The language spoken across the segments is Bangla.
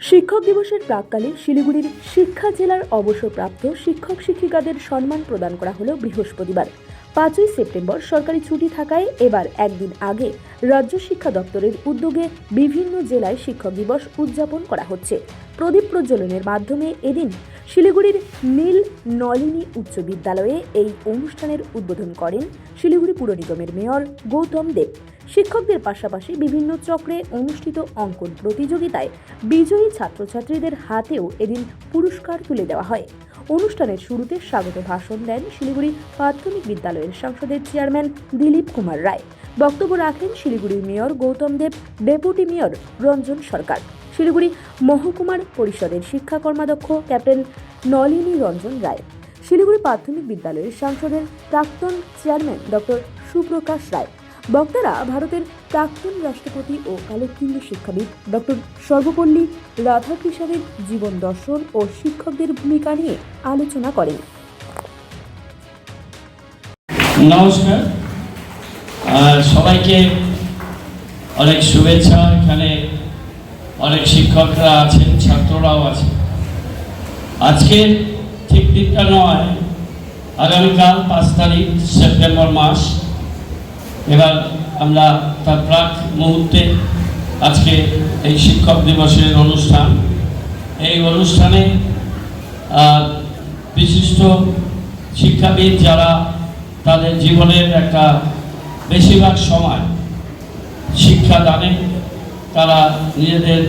শিক্ষক দিবসের প্রাককালে শিলিগুড়ির শিক্ষা জেলার অবসরপ্রাপ্ত শিক্ষক শিক্ষিকাদের সম্মান প্রদান করা হলো বৃহস্পতিবার। পাঁচই সেপ্টেম্বর সরকারি ছুটি থাকায় এবার একদিন আগে রাজ্য শিক্ষা দপ্তরের উদ্যোগে বিভিন্ন জেলায় শিক্ষক দিবস উদযাপন করা হচ্ছে। প্রদীপ প্রজ্বলনের মাধ্যমে এদিন শিলিগুড়ির নীল নলিনী উচ্চ বিদ্যালয়ে এই অনুষ্ঠানের উদ্বোধন করেন শিলিগুড়ি পুর নিগমের মেয়র গৌতম দেব। শিক্ষকদের পাশাপাশি বিভিন্ন চক্রে অনুষ্ঠিত অঙ্কন প্রতিযোগিতায় বিজয়ী ছাত্রছাত্রীদের হাতেও এদিন পুরস্কার তুলে দেওয়া হয়। অনুষ্ঠানের শুরুতে স্বাগত ভাষণ দেন শিলিগুড়ি প্রাথমিক বিদ্যালয়ের সংসদের চেয়ারম্যান দিলীপ কুমার রায়। বক্তব্য রাখেন শিলিগুড়ির mayor Gautam Deb, deputy mayor Ranjan Sarkar. Siliguri মহকুমার পরিষদের শিক্ষা কর্মাধ্যক্ষ ক্যাপ্টেন নলিনী রঞ্জন রায়। শিলিগুড়ি প্রাথমিক বিদ্যালয়ের সাংসদের প্রাক্তন চেয়ারম্যান ডক্টর সুপ্রকাশ রায়। বক্তারা ভারতের প্রাক্তন রাষ্ট্রপতি ও কালেক্টিন্দ্র শিক্ষাবিদ ডক্টর সর্বপল্লী রাধাকৃষ্ণের জীবন দর্শন ও শিক্ষকদের ভূমিকা নিয়ে আলোচনা করেন। নমস্কার। সবাইকে অনেক শুভেচ্ছা। এখানে অনেক শিক্ষকরা আছেন, ছাত্ররাও আছে আজকে ঠিক দিকটা নয়, আগামীকাল পাঁচ তারিখ, সেপ্টেম্বর মাস। এবার আমরা তার প্রাক মুহূর্তে আজকে এই শিক্ষক দিবসের অনুষ্ঠান। এই অনুষ্ঠানে বিশিষ্ট শিক্ষাবিদ যারা তাদের জীবনের একটা বেশিরভাগ সময় শিক্ষা দানে, তারা নিজেদের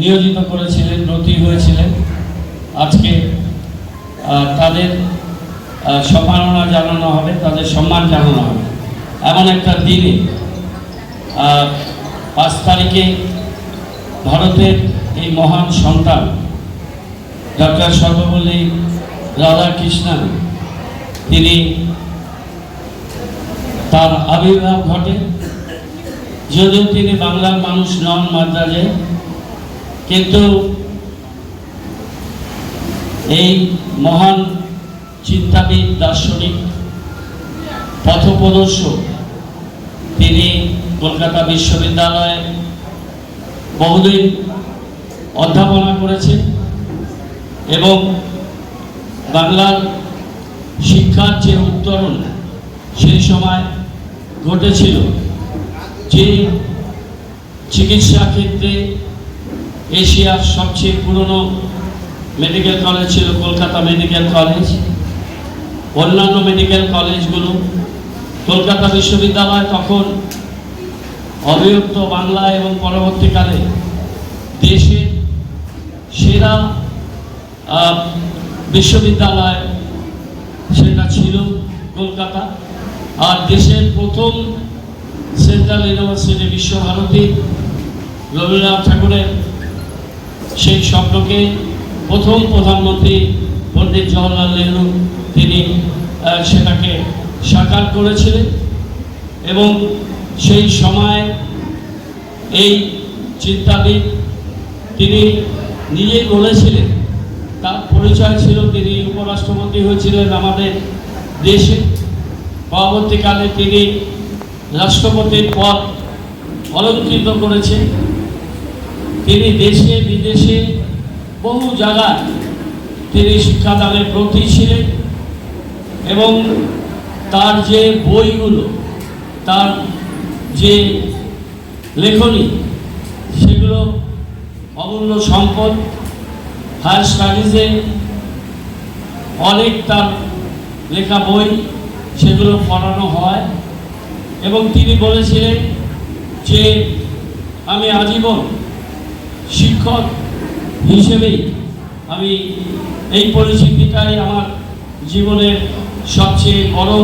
নিয়োজিত করেছিলেন ব্রতী হয়েছিলেন। আজকে তাদের সম্মাননা জানানো হবে, তাদের সম্মান জানানো হবে। এমন একটা দিনে পাঁচ তারিখে ভারতের এই মহান সন্তান, ডক্টর সর্বপল্লী রাধাকৃষ্ণন তিনি তার আবির্ভাব ঘটে। যদিও তিনি বাংলার মানুষ নন মাদ্রাজে, কিন্তু এই মহান চিন্তাবিদ, দার্শনিক, পথপ্রদর্শক কলকাতা বিশ্ববিদ্যালয়ে বহুদিন অধ্যাপনা করেছেন এবং বাংলার শিক্ষার যে উত্তরণ সেই সময় ঘটেছিল, যে চিকিৎসা ক্ষেত্রে এশিয়ার সবচেয়ে পুরনো মেডিকেল কলেজ ছিল কলকাতা মেডিকেল কলেজ। অন্যান্য মেডিকেল কলেজগুলো কলকাতা বিশ্ববিদ্যালয় তখন অবিভক্ত বাংলা এবং পরবর্তীকালে দেশের সেরা বিশ্ববিদ্যালয় সেটা ছিল কলকাতা। আর দেশের প্রথম সেন্ট্রাল ইউনিভার্সিটি বিশ্বভারতী রবীন্দ্রনাথ ঠাকুরের সেই স্বপ্নকে প্রথম প্রধানমন্ত্রী পণ্ডিত জওয়াহরলাল নেহরু তিনি সেটাকে সাকার করেছিলেন এবং সেই সময় এই চিন্তাবিদ তিনি নিজেই বলেছিলেন, তার পরিচয় ছিল তিনি উপরাষ্ট্রপতি হয়েছিলেন আমাদের দেশে। পরবর্তীকালে তিনি রাষ্ট্রপতির পদ অলঙ্কৃত করেছেন। তিনি দেশে, বিদেশে বহু জায়গায় তিনি শিক্ষাদানের প্রতি ছিলেন এবং তার যে বইগুলো, তার যে লেখনী, সেগুলো অমূল্য সম্পদ, হায়ার স্টাডিজে অনেক তার লেখা বই সেগুলো পড়ানো হয় এবং তিনি বলেছিলেন যে আমি আজীবন শিক্ষক হিসেবেই আমি এই পরিচিতিটাই আমার জীবনের সবচেয়ে বড়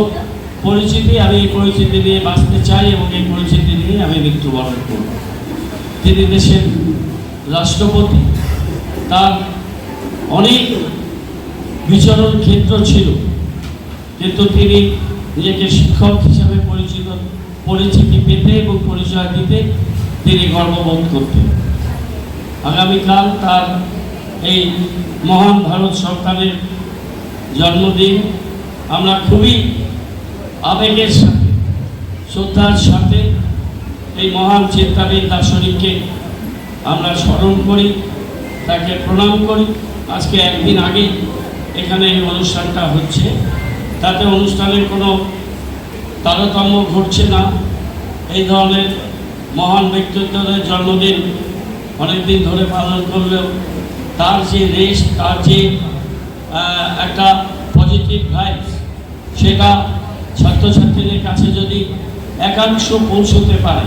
পরিচিতি, আমি এই পরিচিতি নিয়ে বাঁচতে চাই এবং এই পরিচিতি নিয়ে আমি মৃত্যুবরণ করব। তিনি দেশের রাষ্ট্রপতি। তার অনেক বিচরণ ক্ষেত্র ছিল, কিন্তু তিনি নিজেকে শিক্ষক হিসাবে পরিচিত, পরিচিতি পেতে এবং পরিচয় দিতে তিনি গর্ববোধ করতেন। আগামীকাল তার এই মহান ভারত সরকারের জন্মদিন। আমরা খুবই আবেগের সাথে, শ্রদ্ধার সাথে এই মহান চিন্তাবিদ দার্শনিককে আমরা স্মরণ করি, তাকে প্রণাম করি। আজকে একদিন আগে এখানে এই অনুষ্ঠানটা হচ্ছে। তাতে অনুষ্ঠানের কোনো তারতম্য ঘটছে না। এই ধরনের মহান ব্যক্তিত্বদের জন্মদিন অনেকদিন ধরে পালন করলেও তার যে রেস্ট তার যে একটা পজিটিভ ভাইবস সেটা ছাত্রছাত্রীদের কাছে যদি একাংশ পৌঁছতে পারে